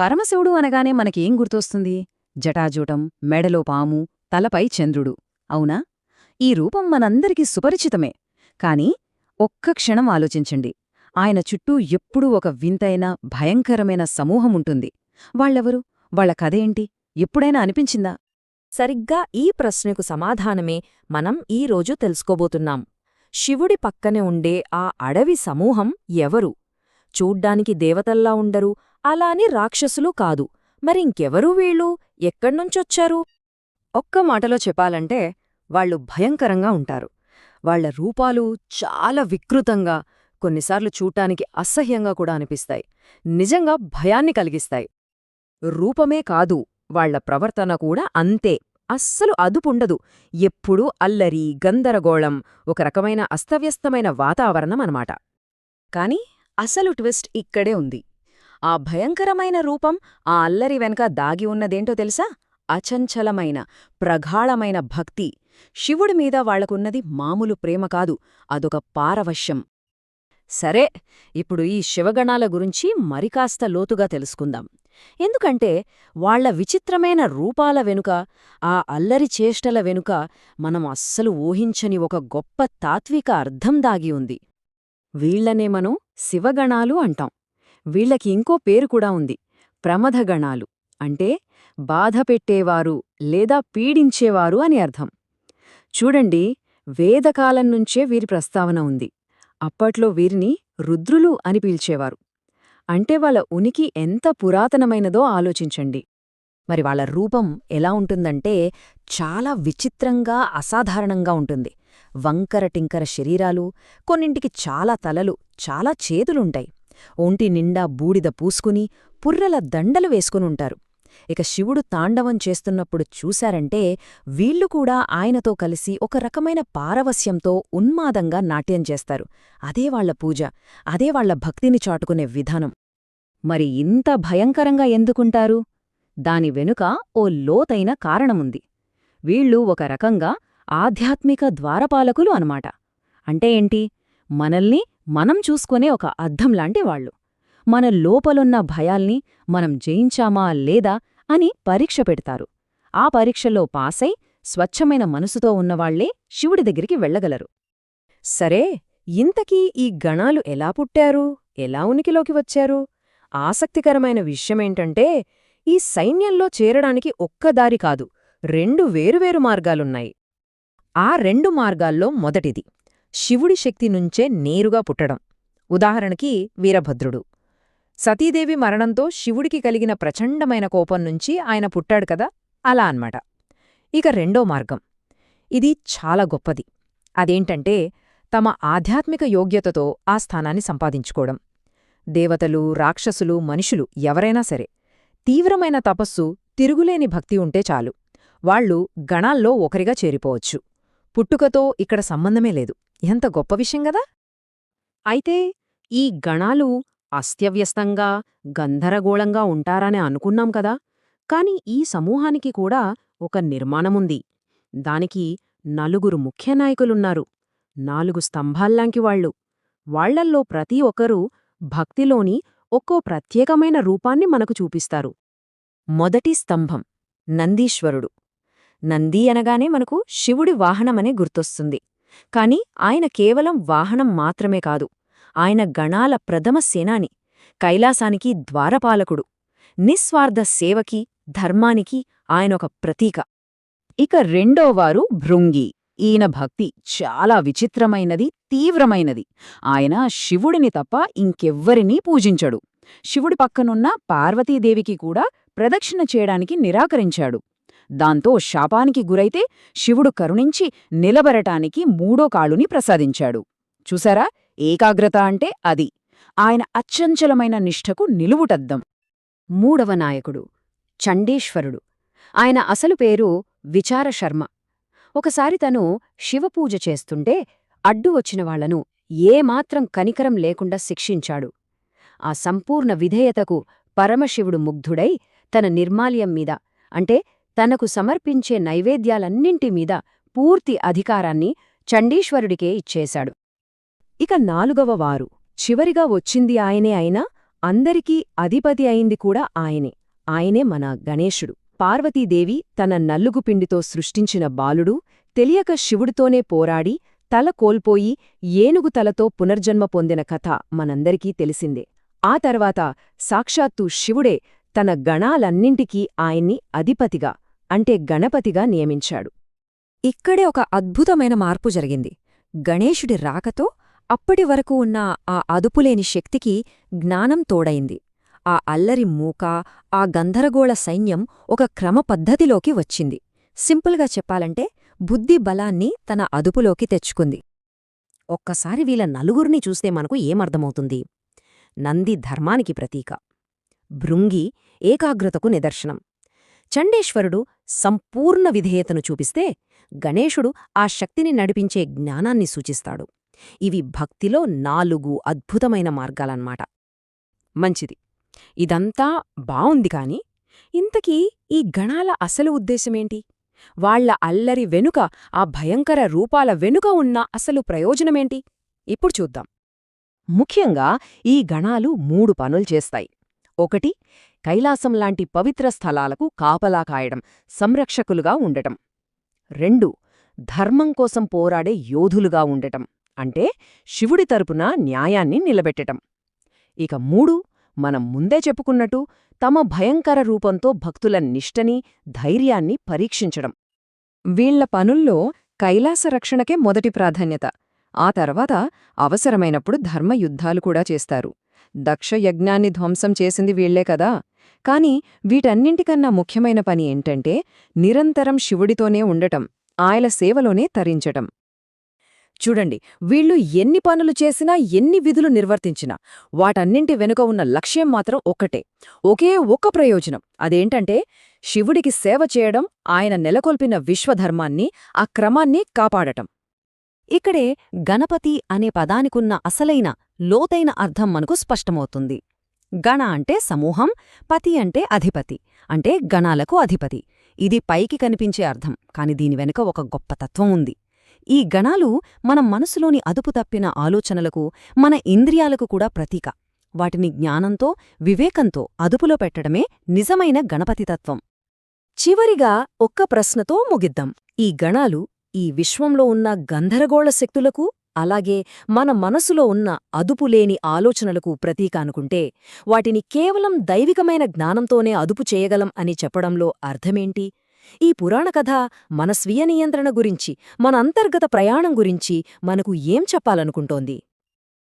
పరమశివుడు అనగానే మనకేం గుర్తొస్తుంది? జటాజూటం మెడలో పాము తలపై చంద్రుడు. అవునా? ఈ రూపం మనందరికీ సుపరిచితమే. కాని ఒక్క క్షణం ఆలోచించండి. ఆయన చుట్టూ ఎప్పుడూ ఒక వింతైన భయంకరమైన సమూహముంటుంది వాళ్ళెవరు? వాళ్ళ కథేంటి ఎప్పుడైనా అనిపించిందా? సరిగ్గా ఈ ప్రశ్నకు సమాధానమే మనం ఈరోజు తెలుసుకోబోతున్నాం. శివుడి పక్కనే ఉండే ఆ అడవి సమూహం ఎవరు? చూడ్డానికి దేవతల్లా ఉండరు అలా అని రాక్షసులు కాదు. మరింకెవరూ వీళ్ళు? ఎక్కడ్నుంచొచ్చారు ఒక్క మాటలో చెప్పాలంటే వాళ్ళు భయంకరంగా ఉంటారు. వాళ్ళ రూపాలు చాలా వికృతంగా కొన్నిసార్లు చూటానికి అసహ్యంగా కూడా అనిపిస్తాయి. నిజంగా భయాన్ని కలిగిస్తాయి. రూపమే కాదు వాళ్ళ ప్రవర్తన కూడా అంతే. అస్సలు అదుపుండదు. ఎప్పుడూ అల్లరి గందరగోళం ఒక రకమైన అస్తవ్యస్తమైన వాతావరణం అన్నమాట. కాని అసలు ట్విస్ట్ ఇక్కడే ఉంది. ఆ భయంకరమైన రూపం ఆ అల్లరి వెనక దాగి ఉన్నదేంటో తెలుసా? అచంచలమైన ప్రగాఢమైన భక్తి. శివుడి మీద వాళ్ళకున్నది మామూలు ప్రేమ కాదు అదొక పారవశ్యం. సరే ఇప్పుడు ఈ శివగణాల గురించి మరికాస్త లోతుగా తెలుసుకుందాం. ఎందుకంటే వాళ్ళ విచిత్రమైన రూపాల వెనుక ఆ అల్లరి చేష్టల వెనుక మనం అస్సలు ఊహించని ఒక గొప్ప తాత్విక అర్థం దాగి ఉంది. వీళ్ళనే మనం శివగణాలు అంటాం. వీళ్ళకి ఇంకో పేరు కూడా ఉంది. ప్రమథగణాలు అంటే బాధపెట్టేవారు లేదా పీడించేవారు అని అర్థం. చూడండి వేదకాలం నుంచే వీరి ప్రస్తావన ఉంది. అప్పట్లో వీరిని రుద్రులు అని పిలిచేవారు. అంటే వాళ్ళ ఉనికి ఎంత పురాతనమైనదో ఆలోచించండి. మరి వాళ్ళ రూపం ఎలా ఉంటుందంటే చాలా విచిత్రంగా అసాధారణంగా ఉంటుంది. వంకర టింకర శరీరాలు కొన్నింటికి చాలా తలలు చాలా చేతులుంటాయి. ఒంటి నిండా బూడిద పూసుకుని పుర్రెల దండలు వేసుకునుంటారు. ఇక శివుడు తాండవం చేస్తున్నప్పుడు చూశారంటే వీళ్ళు కూడా ఆయనతో కలిసి ఒక రకమైన పారవస్యంతో ఉన్మాదంగా నాట్యం చేస్తారు. అదే వాళ్ళ పూజ అదే వాళ్ళ భక్తిని చాటుకునే విధానం. మరి ఇంత భయంకరంగా ఎందుకుంటారు? దాని వెనుక ఓ లోతైన కారణముంది. వీళ్ళు ఒక రకంగా ఆధ్యాత్మిక ద్వారపాలకులు అనమాట అంటే ఏంటి? మనల్ని మనం చూసుకునే ఒక అద్దంలాంటి వాళ్ళు. మన లోపలున్న భయాల్ని మనం జయించామా లేదా అని పరీక్ష పెడతారు. ఆ పరీక్షలో పాసై స్వచ్ఛమైన మనసుతో ఉన్నవాళ్ళే శివుడి దగ్గరికి వెళ్ళగలరు. సరే ఇంతకీ ఈ గణాలు ఎలా పుట్టారు? ఎలా ఉనికిలోకి వచ్చారు? ఆసక్తికరమైన విషయమేంటంటే ఈ సైన్యంలో చేరడానికి ఒక్కదారి కాదు రెండు వేరువేరు మార్గాలున్నాయి. ఆ రెండు మార్గాల్లో మొదటిది. శివుడి శక్తి నుంచే నేరుగా పుట్టడం. ఉదాహరణకి వీరభద్రుడు. సతీదేవి మరణంతో శివుడికి కలిగిన ప్రచండమైన కోపం నుంచి ఆయన పుట్టాడు కదా? అలా అన్మాట ఇక రెండో మార్గం. ఇది చాలా గొప్పది. అదేంటంటే తమ ఆధ్యాత్మిక యోగ్యతతో ఆ స్థానాన్ని సంపాదించుకోవడం. దేవతలు రాక్షసులు మనుషులు ఎవరైనా సరే తీవ్రమైన తపస్సు తిరుగులేని భక్తి ఉంటే చాలు. వాళ్ళు గణాల్లో ఒకరిగా చేరిపోవచ్చు. పుట్టుకతో ఇక్కడ సంబంధమే లేదు. ఎంత గొప్ప విషయం గదా! అయితే ఈ గణాలు అస్త్యవ్యస్తంగా గంధరగోళంగా ఉంటారని అనుకున్నాం కదా! కాని ఈ సమూహానికి కూడా ఒక నిర్మాణముంది. దానికి నలుగురు ముఖ్య నాయకులున్నారు. నాలుగు స్తంభాల్లాంటి వాళ్ళు. వాళ్ళల్లో ప్రతి ఒక్కరూ భక్తిలోని ఒక్కో ప్రత్యేకమైన రూపాన్ని మనకు చూపిస్తారు. మొదటి స్తంభం నందీశ్వరుడు. నందీ అనగానే మనకు శివుడి వాహనమనే గుర్తొస్తుంది. కాని ఆయన కేవలం వాహనం మాత్రమే కాదు ఆయన గణాల ప్రథమ సేనాని కైలాసానికి ద్వారపాలకుడు నిస్వార్థ సేవకి ధర్మానికి ఆయనొక ప్రతీక. ఇక రెండోవారు భృంగి. ఈయన భక్తి చాలా విచిత్రమైనది తీవ్రమైనది. ఆయన శివుడిని తప్ప ఇంకెవ్వరినీ పూజించడు. శివుడి పక్కనున్న పార్వతీదేవికి కూడా ప్రదక్షిణ చేయడానికి నిరాకరించాడు. దాంతో శాపానికి గురైతే శివుడు కరుణించి నిలబరటానికి మూడో కాళుని ప్రసాదించాడు. చూసారా ఏకాగ్రత అంటే అది. ఆయన అచ్చంచలమైన నిష్ఠకు నిలువుటద్దం. మూడవ నాయకుడు చండీశ్వరుడు. ఆయన అసలు పేరు విచారశర్మ. ఒకసారి తను శివపూజ చేస్తుంటే అడ్డు వచ్చిన వాళ్ళను ఏమాత్రం కనికరం లేకుండా శిక్షించాడు. ఆ సంపూర్ణ విధేయతకు పరమశివుడు ముగ్ధుడై తన నిర్మాల్యం మీద అంటే తనకు సమర్పించే నైవేద్యాలన్నింటిమీద పూర్తి అధికారాన్ని చండీశ్వరుడికే ఇచ్చేశాడు. ఇక నాలుగవ వారు. చివరిగా వచ్చింది ఆయనే అయినా అందరికీ అధిపతి అయింది కూడా ఆయనే. ఆయనే మన గణేశుడు. పార్వతీదేవి తన నల్లుగుపిండితో సృష్టించిన బాలుడు తెలియక శివుడితోనే పోరాడి తల కోల్పోయి ఏనుగు తలతో పునర్జన్మ పొందిన కథ మనందరికీ తెలిసిందే. ఆ తర్వాత సాక్షాత్తు శివుడే తన గణాలన్నింటికీ ఆయన్ని అధిపతిగా అంటే గణపతిగా నియమించాడు. ఇక్కడే ఒక అద్భుతమైన మార్పు జరిగింది. గణేశుడి రాకతో అప్పటి వరకు ఉన్న ఆ అదుపులేని శక్తికి జ్ఞానం తోడైంది. ఆ అల్లరి మూక ఆ గందరగోళ సైన్యం ఒక క్రమపద్ధతిలోకి వచ్చింది. సింపుల్గా చెప్పాలంటే బుద్ధి బలాన్ని తన అదుపులోకి తెచ్చుకుంది. ఒక్కసారి వీళ్ళ నలుగురిని చూస్తే మనకు ఏమర్థమవుతుంది? నంది ధర్మానికి ప్రతీక. భృంగి ఏకాగ్రతకు నిదర్శనం. చండేశ్వరుడు సంపూర్ణ విధేయతను చూపిస్తే గణేశుడు ఆ శక్తిని నడిపించే జ్ఞానాన్ని సూచిస్తాడు. ఇవి భక్తిలో నాలుగు అద్భుతమైన మార్గాలన్నమాట. మంచిది. ఇదంతా బావుంది కాని ఇంతకీ ఈ గణాల అసలు ఉద్దేశమేంటి? వాళ్ళ అల్లరి వెనుక ఆ భయంకర రూపాల వెనుక ఉన్న అసలు ప్రయోజనమేంటి? ఇప్పుడు చూద్దాం. ముఖ్యంగా ఈ గణాలు మూడు పనులు చేస్తాయి. ఒకటి కైలాసం లాంటి పవిత్ర స్థలాలకు కాపలా కాయడం సంరక్షకులుగా ఉండటం. రెండు ధర్మం కోసం పోరాడే యోధులుగా ఉండటం అంటే శివుడి తరపున న్యాయాన్ని నిలబెట్టటం. ఇక మూడు మనం ముందే చెప్పుకున్నట్టు తమ భయంకర రూపంతో భక్తుల నిష్టని ధైర్యాన్ని పరీక్షించడం. వీళ్ళ పనుల్లో కైలాస రక్షణకే మొదటి ప్రాధాన్యత. ఆ తర్వాత అవసరమైనప్పుడు ధర్మయుద్ధాలు కూడా చేస్తారు. దక్ష యజ్ఞాన్ని ధ్వంసం చేసింది వీళ్ళే కదా. కాని వీటన్నింటికన్నా ముఖ్యమైన పని ఏంటంటే నిరంతరం శివుడితోనే ఉండటం ఆయన సేవలోనే తరించటం. చూడండి వీళ్ళు ఎన్ని పనులు చేసినా ఎన్ని విధులు నిర్వర్తించినా వాటన్నింటి వెనుక ఉన్న లక్ష్యం మాత్రం ఒక్కటే ఒకే ఒక్క ప్రయోజనం. అదేంటంటే శివుడికి సేవ చేయడం ఆయన నెలకొల్పిన విశ్వధర్మాన్ని ఆ క్రమాన్ని కాపాడటం. ఇక్కడే గణపతి అనే పదానికున్న అసలైన లోతైన అర్థం మనకు స్పష్టమవుతుంది. గణ అంటే సమూహం పతి అంటే అధిపతి అంటే గణాలకు అధిపతి. ఇది పైకి కనిపించే అర్థం కాని దీని వెనుక ఒక గొప్ప తత్వం ఉంది. ఈ గణాలు మన మనసులోని అదుపు తప్పిన ఆలోచనలకు మన ఇంద్రియాలకు కూడా ప్రతీక. వాటిని జ్ఞానంతో వివేకంతో అదుపులో పెట్టడమే నిజమైన గణపతితత్వం చివరిగా ఒక్క ప్రశ్నతో ముగిద్దాం. ఈ గణాలు ఈ విశ్వంలో ఉన్న గందరగోళ శక్తులకు అలాగే మన మనసులో ఉన్న అదుపులేని ఆలోచనలకు ప్రతీక అనుకుంటే వాటిని కేవలం దైవికమైన జ్ఞానంతోనే అదుపు చేయగలం అని చెప్పడంలో అర్థమేంటి? ఈ పురాణ కథ మన స్వీయ నియంత్రణ గురించి మన అంతర్గత ప్రయాణం గురించి మనకు ఏం చెప్పాలనుకుంటోంది?